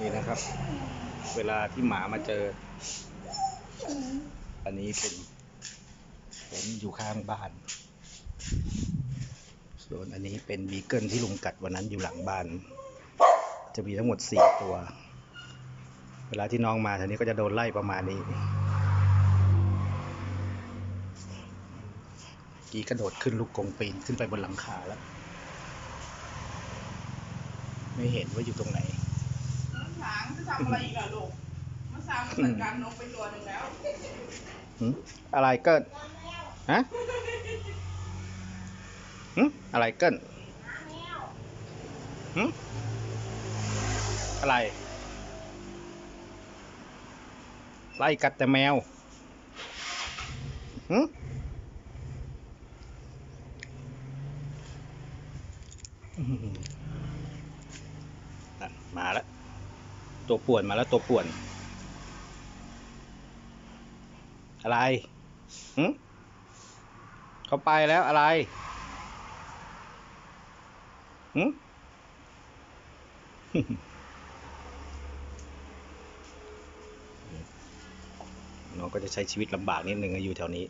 นี่นะครับ เวลาที่หมามาเจอ อันนี้เป็นเห็นอยู่ข้างบ้าน ส่วนอันนี้เป็นบีเกิลที่ลุงกัดวันนั้นอยู่หลังบ้าน จะมีทั้งหมดสี่ตัว เวลาที่น้องมาทีนี้ก็จะโดนไล่ประมาณนี้กีกระโดดขึ้นลูกกงปีนขึ้นไปบนหลังคาแล้ว ไม่เห็นว่าอยู่ตรงไหน น้ำช้างจะทำอะไรอีกอะลูกเมื่อเช้ามันจัดการนกไปตัวหนึ่งแล้วหึอะไรเกินฮะหึอะไรเกินหึอะไร ไล่กัดแต่แมวหึอื้อหืออะมาแล้ว ตัวป่วนมาแล้วตัวป่วน อะไรหึเขาไปแล้วอะไรหึน้องก็จะใช้ชีวิตลำบากนิดนึงอยู่แถวนี้